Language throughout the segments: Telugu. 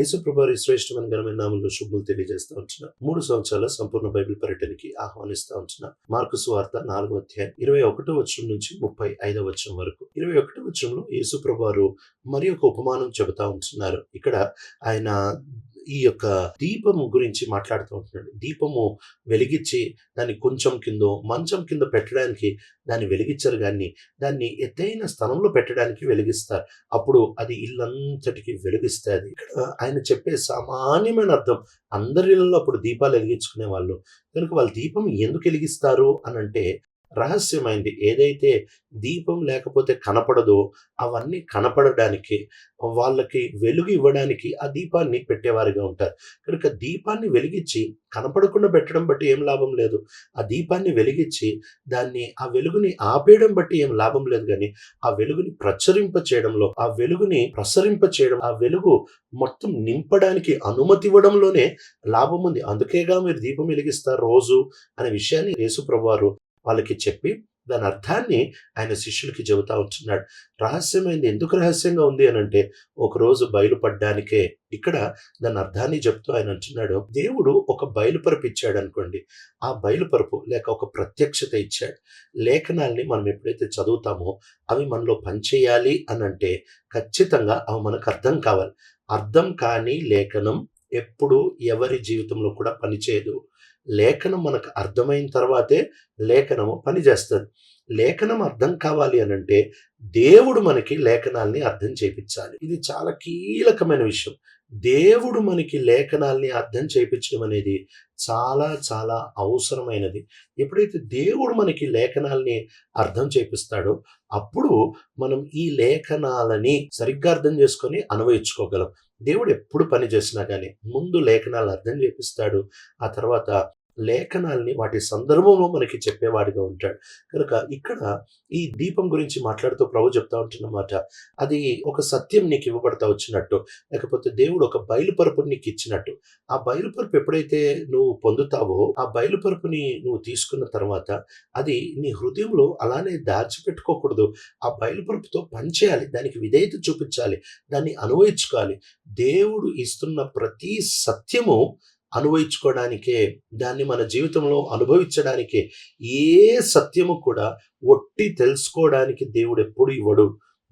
యేసుప్రభారి శ్రేష్టమైన ఘనమైన నామంలో శుభులు తెలియజేస్తూ ఉంటున్నా. మూడు సంవత్సరాల సంపూర్ణ బైబిల్ పర్యటనకి ఆహ్వానిస్తూ ఉంటున్నా. మార్కు సువార్త నాలుగో అధ్యాయం ఇరవై ఒకటో వచనం నుంచి ముప్పై ఐదో వచనం వరకు. ఇరవై ఒకటో వచనంలో యేసుప్రభారు మరి ఒక ఉపమానం చెబుతా ఉంటున్నారు. ఇక్కడ ఆయన ఈ యొక్క దీపము గురించి మాట్లాడుతూ ఉంటున్నాడు. దీపము వెలిగించి దాన్ని కొంచెం కిందో మంచం కింద పెట్టడానికి దాన్ని వెలిగించరు కానీ దాన్ని ఎత్తైన స్థలంలో పెట్టడానికి వెలిగిస్తారు. అప్పుడు అది ఇల్లంతటికి వెలిగిస్తుంది. ఇక్కడ ఆయన చెప్పే సామాన్యమైన అర్థం అందరి ఇళ్ళలో అప్పుడు దీపాలు వెలిగించుకునే వాళ్ళు. కనుక వాళ్ళు దీపం ఎందుకు వెలిగిస్తారు అని అంటే రహస్యమైంది. ఏదైతే దీపం లేకపోతే కనపడదో అవన్నీ కనపడడానికి వాళ్ళకి వెలుగు ఇవ్వడానికి ఆ దీపాన్ని పెట్టేవారిగా ఉంటారు. కనుక దీపాన్ని వెలిగించి కనపడకుండా పెట్టడం బట్టి ఏం లాభం లేదు. ఆ దీపాన్ని వెలిగించి దాన్ని ఆ వెలుగుని ఆపేయడం బట్టి ఏం లాభం లేదు కానీ ఆ వెలుగుని ప్రచురింప చేయడంలో ఆ వెలుగుని ప్రసరింప చేయడం ఆ వెలుగు మొత్తం నింపడానికి అనుమతి ఇవ్వడంలోనే లాభం ఉంది. అందుకేగా మీరు దీపం వెలిగిస్తారు రోజు అనే విషయాన్ని యేసుప్రభు వారు వాళ్ళకి చెప్పి దాని అర్థాన్ని ఆయన శిష్యులకి చెబుతా ఉంటున్నాడు. రహస్యమైంది ఎందుకు రహస్యంగా ఉంది అని అంటే ఒకరోజు బయలుపడ్డానికే ఇక్కడ దాని అర్థాన్ని చెప్తూ ఆయన అంటున్నాడు. దేవుడు ఒక బయలుపరపు ఇచ్చాడు అనుకోండి. ఆ బయలుపరపు లేక ఒక ప్రత్యక్షత ఇచ్చాడు. లేఖనాల్ని మనం ఎప్పుడైతే చదువుతామో అవి మనలో పనిచేయాలి అని అంటే ఖచ్చితంగా అవి మనకు అర్థం కావాలి. అర్థం కాని లేఖనం ఎప్పుడు ఎవరి జీవితంలో కూడా పనిచేయదు లేఖనం మనకు అర్థమైన తర్వాతే లేఖనము పనిచేస్తుంది లేఖనం అర్థం కావాలి అని అంటే దేవుడు మనకి లేఖనాల్ని అర్థం చేపించాలి. ఇది చాలా కీలకమైన విషయం. దేవుడు మనకి లేఖనాల్ని అర్థం చేయించడం అనేది చాలా చాలా అవసరమైనది. ఎప్పుడైతే దేవుడు మనకి లేఖనాల్ని అర్థం చేపిస్తాడో అప్పుడు మనం ఈ లేఖనాలని సరిగ్గా అర్థం చేసుకొని అనువయించుకోగలం. దేవుడు ఎప్పుడు పని చేసినా కానీ ముందు లేఖనాలు అర్థం చేపిస్తాడు ఆ తర్వాత లేఖనాల్ని వాటి సందర్భంలో మనకి చెప్పేవాడిగా ఉంటాడు. కనుక ఇక్కడ ఈ దీపం గురించి మాట్లాడుతూ ప్రభు చెప్తా ఉంటున్నమాట. అది ఒక సత్యం నీకు ఇవ్వబడతా వచ్చినట్టు లేకపోతే దేవుడు ఒక బయలుపరుపుని నీకు ఇచ్చినట్టు. ఆ బయలుపరుపు ఎప్పుడైతే నువ్వు పొందుతావో ఆ బయలుపరుపుని నువ్వు తీసుకున్న తర్వాత అది నీ హృదయంలో అలానే దాచిపెట్టుకోకూడదు. ఆ బయలుపరుపుతో పనిచేయాలి దానికి విధేయత చూపించాలి దాన్ని అనువయించుకోవాలి. దేవుడు ఇస్తున్న ప్రతి సత్యము అనుభవించుకోవడానికే దాన్ని మన జీవితంలో అనుభవించడానికే ఏ సత్యము కూడా ఒట్టి తెలుసుకోవడానికి దేవుడు ఎప్పుడు ఇవ్వడు.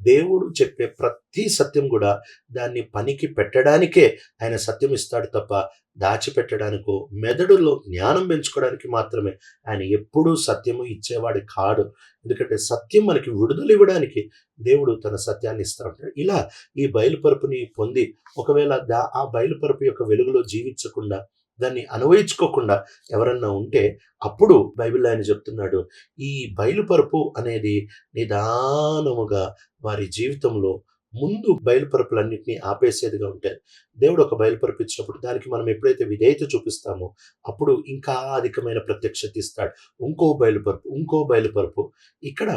దేవుడు చెప్పే ప్రతి సత్యం కూడా దాన్ని పనికి పెట్టడానికే ఆయన సత్యం ఇస్తాడు తప్ప దాచిపెట్టడానికో మెదడులో జ్ఞానం పెంచుకోవడానికి మాత్రమే ఆయన ఎప్పుడూ సత్యము ఇచ్చేవాడు కాడు. ఎందుకంటే సత్యం మనకి విడుదల ఇవ్వడానికి దేవుడు తన సత్యాన్ని ఇస్తా ఉంటాడు. ఇలా ఈ బయలుపరుపుని పొంది ఒకవేళ దా ఆ బయలుపరుపు యొక్క వెలుగులో జీవించకుండా దాన్ని అనువయించుకోకుండా ఎవరన్నా ఉంటే అప్పుడు బైబిల్ ఆయన చెప్తున్నాడు ఈ బయలుపరుపు అనేది నిదానముగా వారి జీవితంలో ముందు బయలుపరుపులన్నింటినీ ఆపేసేదిగా ఉంటుంది దేవుడు ఒక బయలుపరుపు ఇచ్చినప్పుడు దానికి మనం ఎప్పుడైతే విధేయత చూపిస్తామో అప్పుడు ఇంకా అధికమైన ప్రత్యక్షత ఇస్తాడు. ఇంకో బయలుపరుపు ఇంకో బయలుపరుపు. ఇక్కడ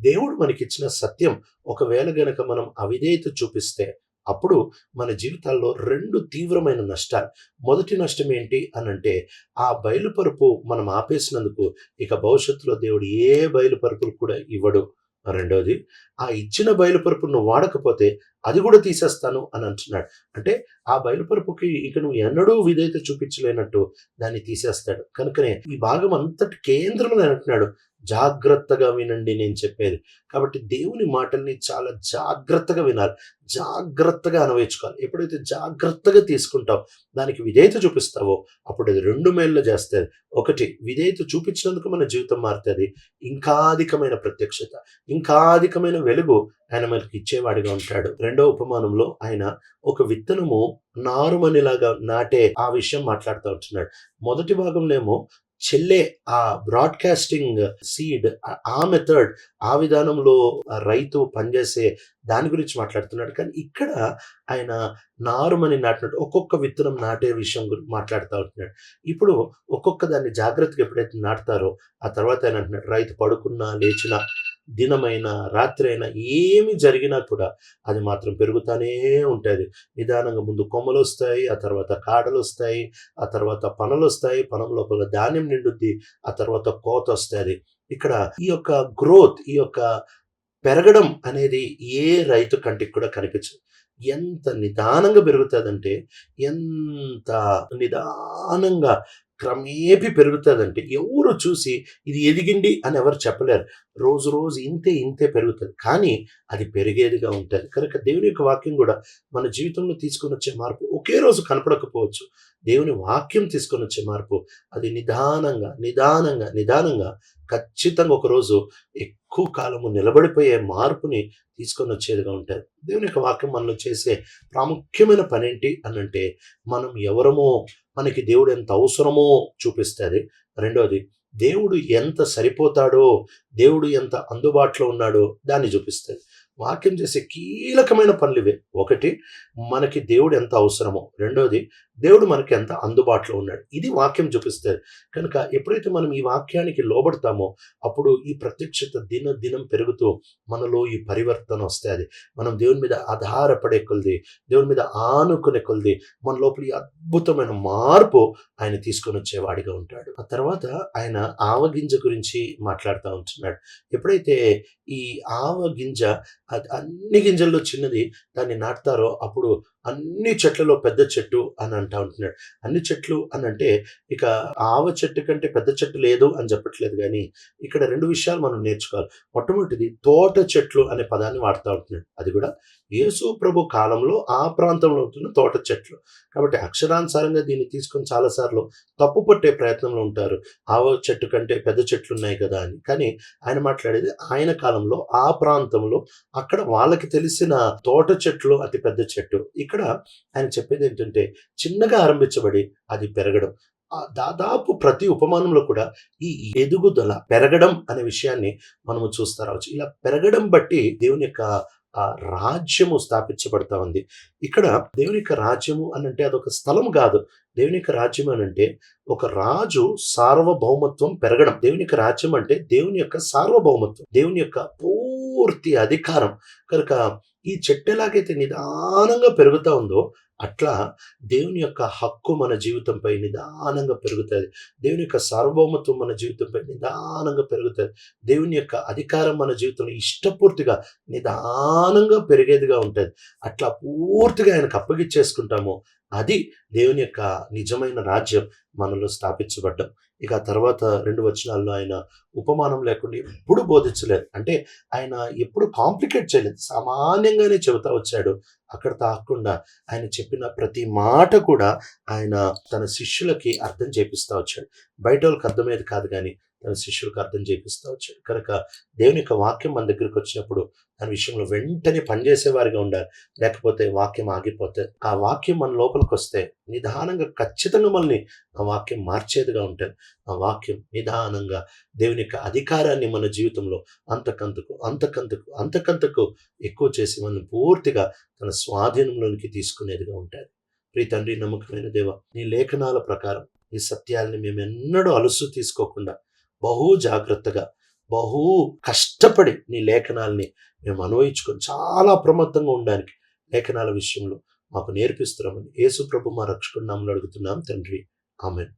దేవుడు మనకిచ్చిన సత్యం ఒకవేళ గనక మనం అవిధేయత చూపిస్తే అప్పుడు మన జీవితాల్లో రెండు తీవ్రమైన నష్టాలు. మొదటి నష్టం ఏంటి అని అంటే ఆ బయలుపరుపు మనం ఆపేసినందుకు ఇక భవిష్యత్తులో దేవుడు ఏ బయలుపరుపులు కూడా ఇవ్వడు. రెండోది ఆ ఇచ్చిన బయలుపరుపు నువ్వు వాడకపోతే అది కూడా తీసేస్తాను అని అంటున్నాడు. అంటే ఆ బయలుపరుపుకి ఇక నువ్వు ఎన్నడూ విధేయత చూపించలేనట్టు దాన్ని తీసేస్తాడు. కనుకనే ఈ భాగం అంతటి కేంద్రం అంటున్నాడు. జాగ్రత్తగా వినండి నేను చెప్పేది. కాబట్టి దేవుని మాటల్ని చాలా జాగ్రత్తగా వినాలి. జాగ్రత్తగా అనువయించుకోవాలి. ఎప్పుడైతే జాగ్రత్తగా తీసుకుంటావు దానికి విధేయత చూపిస్తావో అప్పుడు అది రెండు మేళ్ళు చేస్తుంది ఒకటి విధేయత చూపించినందుకు మన జీవితం మారుతుంది. ఇంకా అధికమైన ప్రత్యక్షత ఇంకా అధికమైన వెలుగు ఆయన మనకి ఇచ్చేవాడిగా ఉంటాడు. రెండో ఉపమానంలో ఆయన ఒక విత్తనము నారుమనిలాగా నాటే ఆ విషయం మాట్లాడుతూ ఉంటున్నాడు. మొదటి భాగంలో ఏమో చెల్లే ఆ బ్రాడ్కాస్టింగ్ సీడ్ ఆ మెథడ్ ఆ విధానంలో రైతు పనిచేసే దాని గురించి మాట్లాడుతున్నాడు. కానీ ఇక్కడ ఆయన నారుమని నాటినట్టు ఒక్కొక్క విత్తనం నాటే విషయం గురించి మాట్లాడుతూ ఉంటున్నాడు. ఇప్పుడు ఒక్కొక్క దాన్ని జాగ్రత్తగా ఎప్పుడైతే నాటుతారో ఆ తర్వాత ఆయన అంటున్నాడు రైతు పడుకున్నా లేచినా దినమైన రాత్రి అయినా ఏమి జరిగినా కూడా అది మాత్రం పెరుగుతూనే ఉంటుంది. నిదానంగా ముందు కొమ్మలు వస్తాయి ఆ తర్వాత కాడలు వస్తాయి ఆ తర్వాత పనులు వస్తాయి పనం లోపల ధాన్యం నిండుద్ది ఆ తర్వాత కోత వస్తుంది ఇక్కడ ఈ యొక్క గ్రోత్ ఈ యొక్క పెరగడం అనేది ఏ రైతు కంటికి కూడా కనిపించదు. ఎంత నిదానంగా పెరుగుతుందంటే ఎంత నిదానంగా క్రమేపీ పెరుగుతుందంటే ఎవరు చూసి ఇది ఎదిగింది అని ఎవరు చెప్పలేరు. రోజు రోజు ఇంతే ఇంతే పెరుగుతుంది. కానీ అది పెరిగేదిగా ఉంటుంది. కనుక దేవుని యొక్క వాక్యం కూడా మన జీవితంలో తీసుకొని వచ్చే మార్పు ఒకే రోజు కనపడకపోవచ్చు. దేవుని వాక్యం తీసుకొని వచ్చే మార్పు అది నిదానంగా నిదానంగా నిదానంగా ఖచ్చితంగా ఒకరోజు ఎక్కువ కాలము నిలబడిపోయే మార్పుని తీసుకొని వచ్చేదిగా ఉంటుంది. దేవుని యొక్క వాక్యం మనలో చేసే ప్రాముఖ్యమైన పనేంటి అనంటే మనం ఎవరమో మనకి దేవుడు ఎంత అవసరమో చూపిస్తుంది రెండోది దేవుడు ఎంత సరిపోతాడో దేవుడు ఎంత అందుబాటులో ఉన్నాడో దాన్ని చూపిస్తుంది వాక్యం చేసే కీలకమైన పనులు ఇవే. ఒకటి మనకి దేవుడు ఎంత అవసరమో. రెండోది దేవుడు మనకి ఎంత అందుబాటులో ఉన్నాడు? ఇది వాక్యం చూపిస్తుంది కనుక ఎప్పుడైతే మనం ఈ వాక్యానికి లోబడతామో అప్పుడు ఈ ప్రత్యక్షత దిన దినం పెరుగుతూ మనలో ఈ పరివర్తన వస్తుంది. మనం దేవుని మీద ఆధారపడే కొలిది దేవుని మీద ఆనుకునే కొలిది మన లోపల ఈ అద్భుతమైన మార్పు ఆయన తీసుకొని వచ్చేవాడిగా ఉంటాడు. ఆ తర్వాత ఆయన ఆవగింజ గురించి మాట్లాడుతూ ఉంటున్నాడు. ఎప్పుడైతే ఈ ఆవ గింజ అన్ని గింజల్లో చిన్నది దాన్ని నాటుతారో అప్పుడు అన్ని చెట్లలో పెద్ద చెట్టు అని అంటా ఉంటున్నాడు. అన్ని చెట్లు అని అంటే ఇక ఆవ చెట్టు కంటే పెద్ద చెట్టు లేదు అని చెప్పట్లేదు కానీ ఇక్కడ రెండు విషయాలు మనం నేర్చుకోవాలి. మొట్టమొదటిది తోట చెట్లు అనే పదాన్ని వాడుతూ ఉంటున్నాడు. అది కూడా యేసు ప్రభు కాలంలో ఆ ప్రాంతంలో ఉంటున్న తోట చెట్లు. కాబట్టి అక్షరానుసారంగా దీన్ని తీసుకొని చాలాసార్లు తప్పు పట్టే ప్రయత్నంలో ఉంటారు. ఆవ చెట్టు కంటే పెద్ద చెట్లు ఉన్నాయి కదా అని. కానీ ఆయన మాట్లాడేది ఆయన కాలంలో ఆ ప్రాంతంలో అక్కడ వాళ్ళకి తెలిసిన తోట చెట్లు అతి పెద్ద చెట్టు. ఇక్కడ ఆయన చెప్పేది ఏంటంటే చిన్నగా ఆరంభించబడి అది పెరగడం. ఆ దాదాపు ప్రతి ఉపమానంలో కూడా ఈ ఎదుగుదల పెరగడం అనే విషయాన్ని మనము చూస్తూ రావచ్చు ఇలా పెరగడం బట్టి దేవుని యొక్క ఆ రాజ్యము స్థాపించబడతా ఉంది ఇక్కడ దేవుని యొక్క రాజ్యము అని అంటే అదొక స్థలం కాదు. దేవుని యొక్క రాజ్యం అని అంటే ఒక రాజు సార్వభౌమత్వం పెరగడం. దేవుని యొక్క రాజ్యం అంటే దేవుని యొక్క సార్వభౌమత్వం. దేవుని యొక్క పూర్తి అధికారం. కనుక ఈ చెట్టు ఎలాగైతే నిదానంగా పెరుగుతూ ఉందో అట్లా దేవుని యొక్క హక్కు మన జీవితంపై నిదానంగా పెరుగుతుంది. దేవుని యొక్క సార్వభౌమత్వం మన జీవితంపై నిదానంగా పెరుగుతుంది. దేవుని యొక్క అధికారం మన జీవితంలో ఇష్టపూర్తిగా నిదానంగా పెరిగేదిగా ఉంటుంది. అట్లా పూర్తిగా ఆయనకు అప్పగిచ్చేసుకుంటాము అది దేవుని యొక్క నిజమైన రాజ్యం మనలో స్థాపించబడ్డం. ఇక తర్వాత రెండు వచనాల్లో ఆయన ఉపమానం లేకుండా ఎప్పుడు బోధించలేదు. అంటే ఆయన ఎప్పుడు కాంప్లికేట్ చేయలేదు. సామాన్యంగానే చెబుతా వచ్చాడు. అక్కడ తాకుండా ఆయన చెప్పిన ప్రతి మాట కూడా ఆయన తన శిష్యులకి అర్థం చేపిస్తూ వచ్చాడు. బయట వాళ్ళకి అర్థమయ్యేది కాదు కానీ శిష్యులకు అర్థం చేపిస్తూ వచ్చాడు. కనుక దేవుని యొక్క వాక్యం మన దగ్గరికి వచ్చినప్పుడు దాని విషయంలో వెంటనే పనిచేసేవారిగా ఉండాలి. లేకపోతే వాక్యం ఆగిపోతే ఆ వాక్యం మన లోపలికి వస్తే నిదానంగా ఖచ్చితంగా మనల్ని ఆ వాక్యం మార్చేదిగా ఉంటుంది. ఆ వాక్యం నిదానంగా దేవుని యొక్క అధికారాన్ని మన జీవితంలో అంతకంతకు అంతకంతకు అంతకంతకు ఎక్కువ చేసి మనల్ని పూర్తిగా తన స్వాధీనంలోనికి తీసుకునేదిగా ఉంటుంది. ప్రీ తండ్రి నమ్మకమైన దేవ నీ లేఖనాల ప్రకారం ఈ సత్యాలని మేము ఎన్నడూ అలుసు తీసుకోకుండా బహు జాగ్రత్తగా బహు కష్టపడి నీ లేఖనాల్ని మేము అనువయించుకొని చాలా అప్రమత్తంగా ఉండడానికి లేఖనాల విషయంలో మాకు నేర్పిస్తున్నామని యేసు ప్రభు మా రక్షకుడు నామలు అడుగుతున్నాం. తండ్రి ఆమెన్.